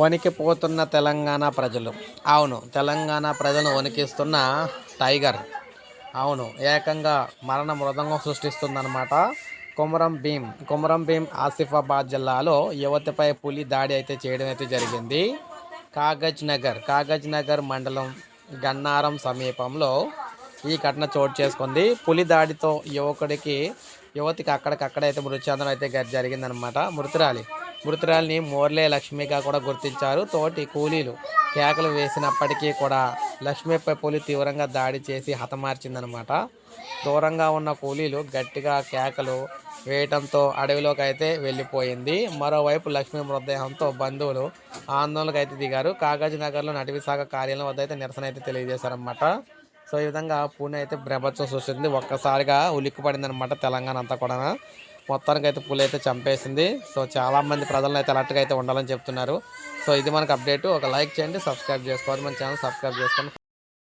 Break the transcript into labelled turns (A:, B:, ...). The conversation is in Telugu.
A: వణికిపోతున్న తెలంగాణ ప్రజలు. అవును తెలంగాణ ప్రజలను వణికిస్తున్న టైగర్. అవును ఏకంగా మరణ మృదంగం సృష్టిస్తుందన్నమాట కొమరం భీం. కొమరం భీం ఆసిఫాబాద్ జిల్లాలో యువతిపై పులి దాడి అయితే చేయడం అయితే జరిగింది. కాగజ్ నగర్ కాగజ్ నగర్ మండలం గన్నారం సమీపంలో ఈ ఘటన చోటు చేసుకుంది. పులి దాడితో యువకుడికి యువతికి అక్కడికక్కడైతే మృతి చెందడం అయితే జరిగిందనమాట మృతురాలి మృతురాలిని మోర్లే లక్ష్మిగా కూడా గుర్తించారు. తోటి కూలీలు కేకలు వేసినప్పటికీ కూడా లక్ష్మిపై పులి తీవ్రంగా దాడి చేసి హతమార్చిందనమాట. దూరంగా ఉన్న కూలీలు గట్టిగా కేకలు వేయటంతో అడవిలోకి అయితే వెళ్ళిపోయింది. మరోవైపు లక్ష్మీ మృతదేహంతో బంధువులు ఆందోళనకు అయితే దిగారు. కాగజ్ నగర్లో అటవీ శాఖ కార్యాలయం వద్ద అయితే నిరసన అయితే తెలియజేశారనమాట సో ఈ విధంగా పూణె అయితే ప్రభత్వం సృష్టించింది. ఒక్కసారిగా ఉలిక్కిపడింది అనమాట తెలంగాణ అంతా కూడా మొత్తానికి అయితే పులి అయితే చంపేసింది. సో చాలా మంది ప్రజలను అయితే అలర్ట్గా అయితే ఉండాలని చెప్తున్నారు. సో ఇది మనకు అప్డేట్. ఒక లైక్ చేయండి సబ్స్క్రైబ్ చేసుకోవాలి మన ఛానల్ సబ్స్క్రైబ్ చేసుకోండి.